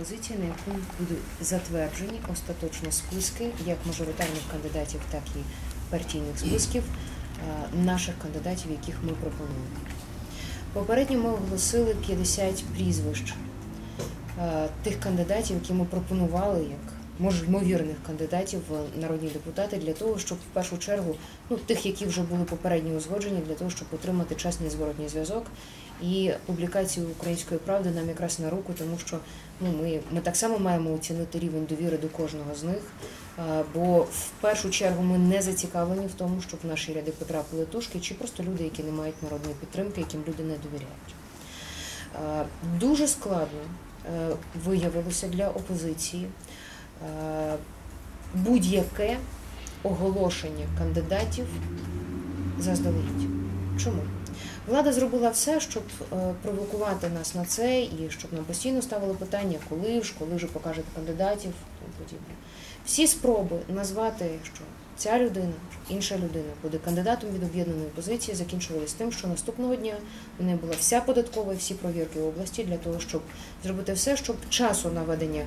опозиції, на яку будуть затверджені остаточно списки як мажоритарних кандидатів, так і партійних списків е, наших кандидатів, яких ми пропонуємо. Попередньо ми оголосили 50 прізвищ е, тих кандидатів, які ми пропонували як ймовірних кандидатів в народні депутати для того, щоб в першу чергу ну тих, які вже були попередньо узгоджені, для того, щоб отримати чесний зворотній зв'язок. І публікацію української правди нам якраз на руку, тому що ну ми, ми так само маємо оцінити рівень довіри до кожного з них. Бо в першу чергу ми не зацікавлені в тому, щоб в наші ряди потрапили тушки, чи просто люди, які не мають народної підтримки, яким люди не довіряють. Дуже складно е, виявилося для опозиції будь-яке оголошення кандидатів заздалегідь. Чому? Влада зробила все, щоб е, провокувати нас на це, і щоб нам постійно ставили питання, коли ж, коли ж покажете кандидатів тому подібне. Всі спроби назвати, що ця людина, інша людина буде кандидатом від об'єднаної опозиції, закінчувалися тим, що наступного дня у неї була вся податкова і всі провірки області для того, щоб зробити все, щоб часу на ведення е,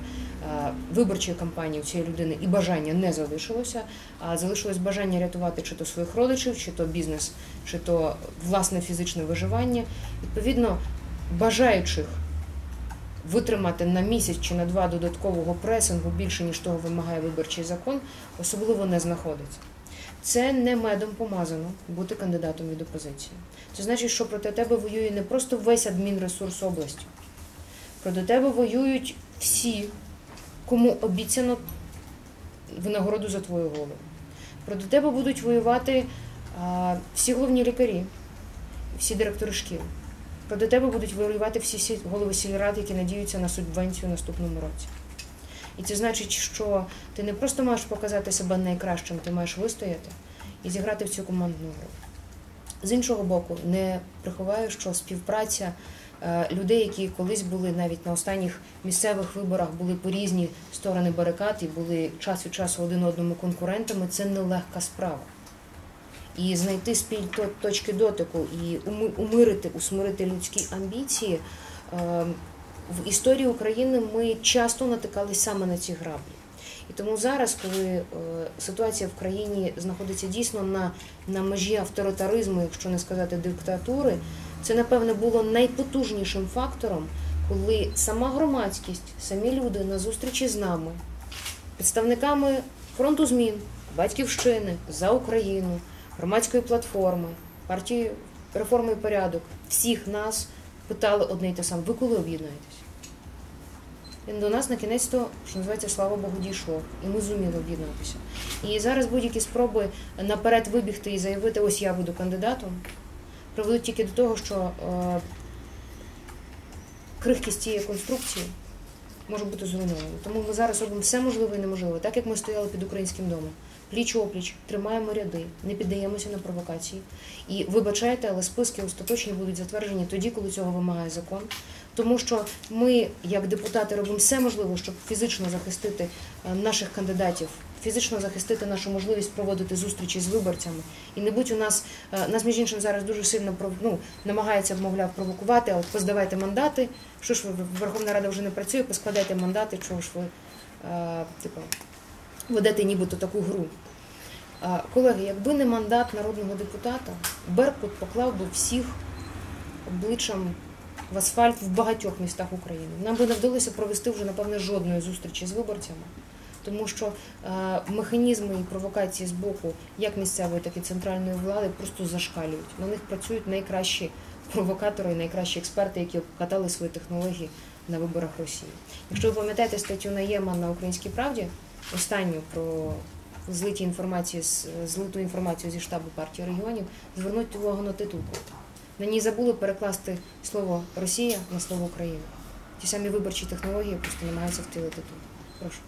виборчої кампанії у цієї людини і бажання не залишилося, а залишилось бажання рятувати чи то своїх родичів, чи то бізнес, чи то власне фізичне виживання. Відповідно, бажаючих витримати на місяць чи на два додаткового пресингу більше, ніж того вимагає виборчий закон, особливо не знаходиться. Це не медом помазано бути кандидатом від опозиції. Це значить, що проти тебе воює не просто весь адмінресурс області. Проти тебе воюють всі, кому обіцяно винагороду за твою голову. Проти тебе будуть воювати а, всі головні лікарі, всі директори шкіл. Проти тебе будуть воювати всі голови сільрад, які надіються на субвенцію в наступному році. І це значить, що ти не просто маєш показати себе найкращим, ти маєш вистояти і зіграти в цю командну гру. З іншого боку, не приховаю, що співпраця е, людей, які колись були навіть на останніх місцевих виборах, були по різні сторони барикад і були час від часу один одному конкурентами, це нелегка справа. І знайти спільні точки дотику і умирити, усмирити людські амбіції. е, В історії України ми часто натикались саме на ці граблі. І тому зараз, коли е, ситуація в країні знаходиться дійсно на, на межі авторитаризму, якщо не сказати диктатури, це напевне було найпотужнішим фактором, коли сама громадськість, самі люди на зустрічі з нами, представниками фронту змін, батьківщини за Україну, громадської платформи, партії реформи і порядок, всіх нас питали одне й те саме: ви коли об'єднаєтесь? І до нас на кінець то, що називається, слава Богу, дійшло, і ми зуміли об'єднатися. І зараз будь-які спроби наперед вибігти і заявити, ось я буду кандидатом, приведуть тільки до того, що е, крихкість цієї конструкції може бути зруйнованою. Тому ми зараз робимо все можливе і неможливе, так як ми стояли під українським домом. Пліч опліч, тримаємо ряди, не піддаємося на провокації. І вибачайте, але списки остаточні будуть затверджені тоді, коли цього вимагає закон. Тому що ми, як депутати, робимо все можливе, щоб фізично захистити е, наших кандидатів, фізично захистити нашу можливість проводити зустрічі з виборцями. І не будь у нас е, нас між іншим зараз дуже сильно ну, намагається, мовляв, провокувати, а от поздавайте мандати. Що ж ви Верховна Рада вже не працює, поскладайте мандати, чого ж ви е, типу, ведете нібито таку гру. Колеги, якби не мандат народного депутата, Беркут поклав би всіх обличчям в асфальт в багатьох містах України. Нам би не вдалося провести вже, напевне, жодної зустрічі з виборцями, тому що е, механізми і провокації з боку як місцевої, так і центральної влади просто зашкалюють. На них працюють найкращі провокатори і найкращі експерти, які обкатали свої технології на виборах Росії. Якщо ви пам'ятаєте статтю Наєма на Українській правді, останню про злиті інформації злиту інформацію зі штабу партії регіонів, звернуть увагу на титулку. На ній забули перекласти слово Росія на слово Україна. Ті самі виборчі технології просто намагаються втілити тут. Прошу.